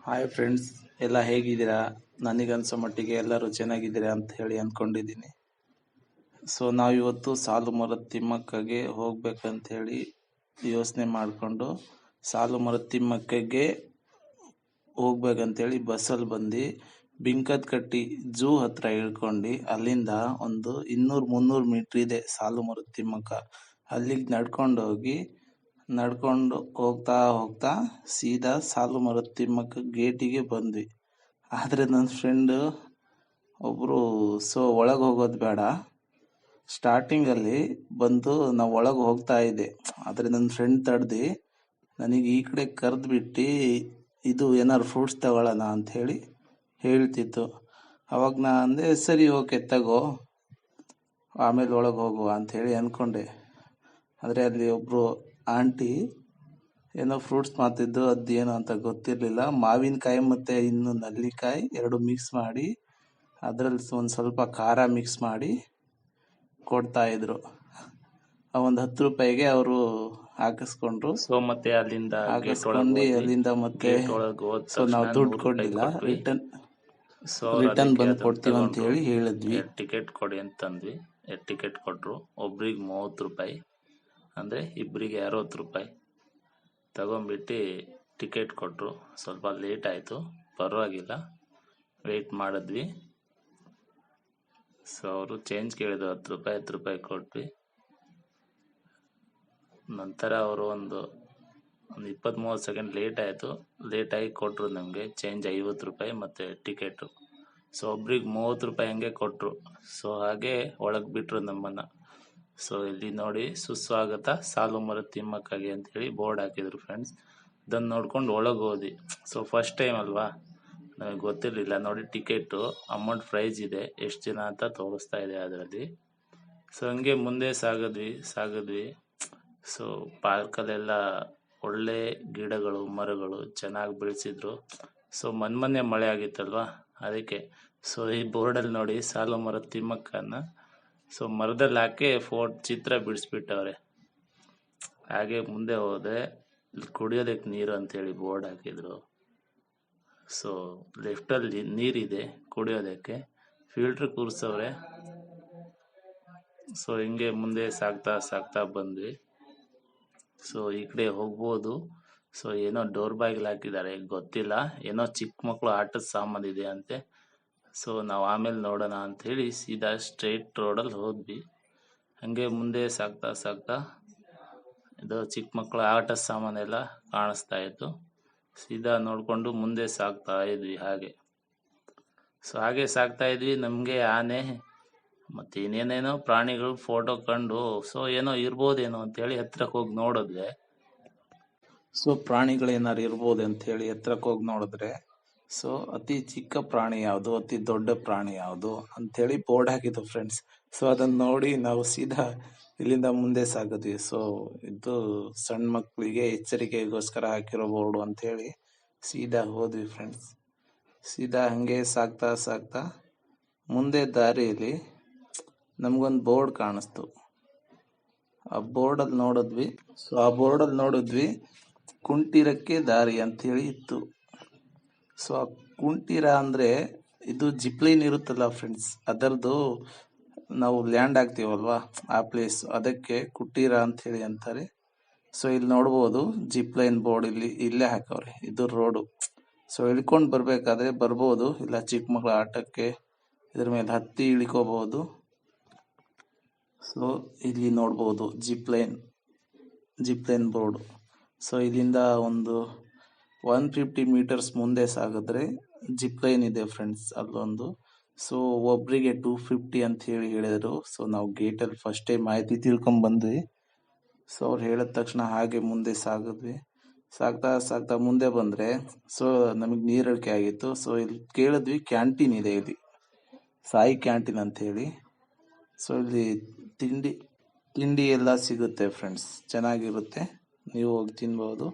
Hi friends ಎಲ್ಲ ಹೇಗಿದ್ದೀರಾ? ನನಗನ್ಸೋ ಮಟ್ಟಿಗೆ ಎಲ್ಲರೂ ಚೆನ್ನಾಗಿದ್ದೀರಾ ಅಂತ ಹೇಳಿ ಅಂದ್ಕೊಂಡಿದ್ದೀನಿ ಸೊ ನಾವಿವತ್ತು ಸಾಲು ಮರದ ತಿಮ್ಮಕ್ಕಗೆ ಹೋಗ್ಬೇಕಂತ ಹೇಳಿ ಯೋಚನೆ ಮಾಡಿಕೊಂಡು ಸಾಲು ಮರದ ತಿಮ್ಮಕ್ಕಗೆ ಹೋಗ್ಬೇಕಂತೇಳಿ ಬಸ್ಸಲ್ಲಿ ಬಂದು ಬಿಂಕದ ಕಟ್ಟಿ ಝೂ ಹತ್ರ ಇಳ್ಕೊಂಡು ಅಲ್ಲಿಂದ ಒಂದು ಇನ್ನೂರು ಮುನ್ನೂರು ಮೀಟ್ರ್ ಇದೆ ಸಾಲು ಮರದ ತಿಮ್ಮಕ್ಕ. ಅಲ್ಲಿಗೆ ನಡ್ಕೊಂಡು ಹೋಗಿ ನಡ್ಕೊಂಡು ಹೋಗ್ತಾ ಹೋಗ್ತಾ ಸೀದಾ ಸಾಲು ಮರದ ತಿಮ್ಮಕ್ಕ ಗೇಟಿಗೆ ಬಂದ್ವಿ. ಆದರೆ ನನ್ನ ಫ್ರೆಂಡು ಒಬ್ಬರು ಸೊ, ಒಳಗೆ ಹೋಗೋದು ಬೇಡ. ಸ್ಟಾರ್ಟಿಂಗಲ್ಲಿ ಬಂದು ನಾವು ಒಳಗೆ ಹೋಗ್ತಾ ಇದ್ದೆ. ಆದರೆ ನನ್ನ ಫ್ರೆಂಡ್ ತಡ್ದು, ನನಗೆ ಈ ಕಡೆ ಕರೆದ್ಬಿಟ್ಟು ಇದು ಏನಾರು ಫ್ರೂಟ್ಸ್ ತಗೊಳ್ಳೋಣ ಹೇಳಿ ಹೇಳ್ತಿತ್ತು. ಅವಾಗ ನಾ ಅಂದೆ, ಸರಿ ಓಕೆ ತಗೋ. ಆಮೇಲೆ ಒಳಗೆ ಹೋಗುವ ಅಂತ ಹೇಳಿ ಅಂದ್ಕೊಂಡೆ ಆದರೆ ಅಲ್ಲಿ ಒಬ್ಬರು ಆಂಟಿ ಏನೋ ಫ್ರೂಟ್ಸ್ ಮಾತಿದ್ದು ಅದೇನು ಅಂತ ಗೊತ್ತಿರಲಿಲ್ಲ. ಮಾವಿನಕಾಯಿ ಮತ್ತು ಇನ್ನು ನಲ್ಲಿಕಾಯಿ ಎರಡು ಮಿಕ್ಸ್ ಮಾಡಿ ಅದರಲ್ಲಿ ಒಂದು ಸ್ವಲ್ಪ ಖಾರ ಮಿಕ್ಸ್ ಮಾಡಿ ಕೊಡ್ತಾ ಇದ್ರು. ಒಂದು ಹತ್ತು ರೂಪಾಯಿಗೆ ಅವರು ಹಾಕಿಸ್ಕೊಂಡ್ರು. ಸೊ ಮತ್ತೆ ಅಲ್ಲಿಂದ ಹಾಕಿಸ್ಕೊಂಡು ಅಲ್ಲಿಂದ ಮತ್ತೆ ಸೊ ನಾವು ದುಡ್ಡು ಕೊಡಲಿಲ್ಲ. ರಿಟರ್ನ್ ಸೊ ರಿಟರ್ನ್ ಬಂದು ಕೊಡ್ತೀವಿ ಅಂತ ಹೇಳಿ ಹೇಳಿದ್ವಿ. ಟಿಕೆಟ್ ಕೊಡಿ ಅಂತಂದ್ವಿ. ಟಿಕೆಟ್ ಕೊಟ್ಟರು ಒಬ್ರಿಗೆ ಮೂವತ್ತು ರೂಪಾಯಿ. ಅಂದ್ರೆ ಇಬ್ಬರಿಗೆ ಅರವತ್ತು ರೂಪಾಯಿ. ತಗೊಂಬಿಟ್ಟು ಟಿಕೆಟ್ ಕೊಟ್ಟರು ಸ್ವಲ್ಪ ಲೇಟ್ ಆಯಿತು. ಪರವಾಗಿಲ್ಲ. ವೆಯ್ಟ್ ಮಾಡಿದ್ವಿ. ಸೊ ಅವರು ಚೇಂಜ್ ಕೇಳಿದ್ರು ಹತ್ತು ರೂಪಾಯಿ ಹತ್ತು ರೂಪಾಯಿ ಕೊಟ್ವಿ. ನಂತರ ಅವರು ಒಂದು ಒಂದು ಇಪ್ಪತ್ತು ಮೂವತ್ತು ಸೆಕೆಂಡ್ ಲೇಟ್ ಆಯಿತು ಲೇಟಾಗಿ ಕೊಟ್ಟರು ನಮಗೆ. ಚೇಂಜ್ ಐವತ್ತು ರೂಪಾಯಿ ಮತ್ತು ಟಿಕೆಟು ಸೊ ಒಬ್ರಿಗೆ ಮೂವತ್ತು ರೂಪಾಯಿ ಹಂಗೆ ಕೊಟ್ಟರು ಸೊ ಹಾಗೆ ಒಳಗೆ ಬಿಟ್ಟರು ನಮ್ಮನ್ನು. ಸೊ ಇಲ್ಲಿ ನೋಡಿ ಸುಸ್ವಾಗತ ಸಾಲು ಮರದ ತಿಮ್ಮಕ್ಕಗೆ ಅಂತೇಳಿ ಬೋರ್ಡ್ ಹಾಕಿದ್ರು ಫ್ರೆಂಡ್ಸ್ ಅದನ್ನು ನೋಡ್ಕೊಂಡು ಒಳಗೆ ಹೋದಿ ಸೊ ಫಸ್ಟ್ ಟೈಮ್ ಅಲ್ವಾ? ನನಗೆ ಗೊತ್ತಿರಲಿಲ್ಲ. ನೋಡಿ ಟಿಕೆಟು ಅಮೌಂಟ್ ಪ್ರೈಸ್ ಇದೆ. ಎಷ್ಟು ಜನ ಅಂತ ತೋರಿಸ್ತಾ ಇದೆ ಅದರಲ್ಲಿ. ಸೊ ಹಂಗೆ ಮುಂದೆ ಸಾಗಿದ್ವಿ ಸಾಗಿದ್ವಿ. ಸೊ ಪಾರ್ಕಲ್ಲೆಲ್ಲ ಒಳ್ಳೆ ಗಿಡಗಳು, ಮರಗಳು ಚೆನ್ನಾಗಿ ಬೆಳೆಸಿದ್ರು. ಸೊ ಮೊನ್ನೆ ಮಳೆ ಆಗಿತ್ತಲ್ವಾ? ಅದಕ್ಕೆ. ಸೊ ಈ ಬೋರ್ಡಲ್ಲಿ ನೋಡಿ ಸಾಲು ಮರದ ತಿಮ್ಮಕ್ಕನ ಸೊ ಮರದಲ್ಲಿ ಹಾಕಿ ಫೋಟ್, ಚಿತ್ರ ಬಿಡಿಸ್ಬಿಟ್ಟವ್ರೆ. ಹಾಗೆ ಮುಂದೆ ಹೋದೆ. ಕುಡಿಯೋದಕ್ಕೆ ನೀರು ಅಂತೇಳಿ ಬೋರ್ಡ್ ಹಾಕಿದ್ರು. ಸೊ ಲೆಫ್ಟಲ್ಲಿ ನೀರಿದೆ ಕುಡಿಯೋದಕ್ಕೆ. ಫಿಲ್ಟ್ರ್ ಕೂರಿಸವ್ರೆ. ಸೊ ಹಿಂಗೆ ಮುಂದೆ ಸಾಗ್ತಾ ಸಾಗ್ತಾ ಬಂದ್ವಿ. ಸೊ ಈ ಕಡೆ ಹೋಗ್ಬೋದು. ಸೊ ಏನೋ ಡೋರ್ ಬಾಗಿಲು ಹಾಕಿದ್ದಾರೆ. ಗೊತ್ತಿಲ್ಲ. ಏನೋ ಚಿಕ್ಕ ಮಕ್ಕಳು ಆಟದ ಸಾಮಾನು ಇದೆ ಅಂತೆ. ಸೊ ನಾವು ಆಮೇಲೆ ನೋಡೋಣ ಅಂತ ಹೇಳಿ ಸೀದಾ ಸ್ಟ್ರೈಟ್ ರೋಡಲ್ಲಿ ಹೋದ್ವಿ. ಹಂಗೆ ಮುಂದೆ ಸಾಗ್ತಾ ಸಾಗ್ತಾ ಇದು ಚಿಕ್ಕ ಮಕ್ಕಳ ಆಟ ಸಾಮಾನೆಲ್ಲ ಕಾಣಿಸ್ತಾ ಇತ್ತು. ಸೀದಾ ನೋಡಿಕೊಂಡು ಮುಂದೆ ಸಾಗ್ತಾ ಇದ್ವಿ ಹಾಗೆ. ಸೊ ಹಾಗೆ ಸಾಗ್ತಾ ಇದ್ವಿ. ನಮಗೆ ಆನೆ ಮತ್ತೆ ಇನ್ನೇನೇನೋ ಪ್ರಾಣಿಗಳು ಫೋಟೋ ಕಂಡು ಸೊ ಏನೋ ಇರ್ಬೋದೇನೋ ಅಂತೇಳಿ ಹತ್ರಕ್ಕೆ ಹೋಗಿ ನೋಡಿದ್ರೆ. ಸೊ ಪ್ರಾಣಿಗಳೇನಾರು ಇರ್ಬೋದು ಅಂತ ಹೇಳಿ ಎತ್ತರಕ್ಕೆ ಹೋಗಿ ನೋಡಿದ್ರೆ ಸೊ ಅತಿ ಚಿಕ್ಕ ಪ್ರಾಣಿ ಯಾವುದು, ಅತಿ ದೊಡ್ಡ ಪ್ರಾಣಿ ಯಾವುದು ಅಂತೇಳಿ ಬೋರ್ಡ್ ಹಾಕಿದ್ದು ಫ್ರೆಂಡ್ಸ್ ಸೊ ಅದನ್ನ ನೋಡಿ ನಾವು ಸೀದಾ ಇಲ್ಲಿಂದ ಮುಂದೆ ಸಾಗಿದ್ವಿ. ಸೊ ಇದು ಸಣ್ಣ ಮಕ್ಕಳಿಗೆ ಎಚ್ಚರಿಕೆಗೋಸ್ಕರ ಹಾಕಿರೋ ಬೋರ್ಡು ಅಂತ ಹೇಳಿ ಸೀದಾ ಹೋದ್ವಿ ಫ್ರೆಂಡ್ಸ್ ಸೀದಾ ಹಂಗೆ ಸಾಗ್ತಾ ಸಾಗ್ತಾ ಮುಂದೆ ದಾರಿಯಲ್ಲಿ ನಮ್ಗೊಂದು ಬೋರ್ಡ್ ಕಾಣಿಸ್ತು. ಆ ಬೋರ್ಡಲ್ಲಿ ನೋಡಿದ್ವಿ. ಸೊ ಆ ಬೋರ್ಡಲ್ಲಿ ನೋಡಿದ್ವಿ, ಕುಂಟಿರಕ್ಕೆ ದಾರಿ ಅಂತೇಳಿ ಇತ್ತು. ಸೊ, ಕುಂಟಿರ ಅಂದರೆ ಇದು ಜಿಪ್ಲೈನ್ ಇರುತ್ತಲ್ಲ ಫ್ರೆಂಡ್ಸ್ ಅದರದು ನಾವು ಲ್ಯಾಂಡ್ ಆಗ್ತೀವಲ್ವಾ ಆ ಪ್ಲೇಸ್ ಅದಕ್ಕೆ ಕುಟೀರ ಅಂತ ಹೇಳಿ ಅಂತಾರೆ. ಸೊ, ಇಲ್ಲಿ ನೋಡ್ಬೋದು, ಜಿಪ್ಲೈನ್ ಬೋರ್ಡ್ ಇಲ್ಲಿ, ಇಲ್ಲೇ ಹಾಕವ್ರೆ, ಇದು ರೋಡು ಸೊ, ಇಳ್ಕೊಂಡು ಬರಬೇಕಾದ್ರೆ ಬರ್ಬೋದು, ಇಲ್ಲ ಚಿಕ್ಕ ಮಕ್ಕಳ ಆಟಕ್ಕೆ ಇದ್ರ ಮೇಲೆ ಹತ್ತಿ ಇಳ್ಕೋಬಹುದು ಸೊ, ಇಲ್ಲಿ ನೋಡ್ಬೋದು, ಜಿಪ್ಲೈನ್ ಜಿಪ್ಲೈನ್ ಬೋರ್ಡ್. ಸೊ, ಇಲ್ಲಿಂದ ಒಂದು ಒನ್ ಫಿಫ್ಟಿ ಮೀಟರ್ಸ್ ಮುಂದೆ ಸಾಗಿದ್ರೆ ಜಿಪ್ ಲೈನ್ ಇದೆ ಫ್ರೆಂಡ್ಸ್ ಅಲ್ಲೊಂದು. ಸೊ ಒಬ್ರಿಗೆ ಟೂ ಫಿಫ್ಟಿ ಅಂತ ಹೇಳಿ ಹೇಳಿದರು. ಸೊ ನಾವು ಗೇಟಲ್ಲಿ ಫಸ್ಟ್ ಟೈಮ್ ಮಾಹಿತಿ ತಿಳ್ಕೊಂಡ್ ಬಂದ್ವಿ. ಸೊ ಅವ್ರು ಹೇಳಿದ ತಕ್ಷಣ ಹಾಗೆ ಮುಂದೆ ಸಾಗಿದ್ವಿ. ಸಾಗ್ತಾ ಸಾಗ್ತಾ ಮುಂದೆ ಬಂದ್ರೆ ಸೊ ನಮಗೆ ನೀರಳಿಕೆ ಆಗಿತ್ತು. ಸೊ ಇಲ್ಲಿ ಕೇಳಿದ್ವಿ ಕ್ಯಾಂಟೀನ್ ಇದೆ ಇಲ್ಲಿ. ಸಾಯಿ ಕ್ಯಾಂಟೀನ್ ಅಂತ ಹೇಳಿ. ಸೊ ಇಲ್ಲಿ ತಿಂಡಿ ತಿಂಡಿ ಎಲ್ಲ ಸಿಗುತ್ತೆ ಫ್ರೆಂಡ್ಸ್ ಚೆನ್ನಾಗಿರುತ್ತೆ. ನೀವು ಹೋಗಿ ತಿನ್ಬೋದು.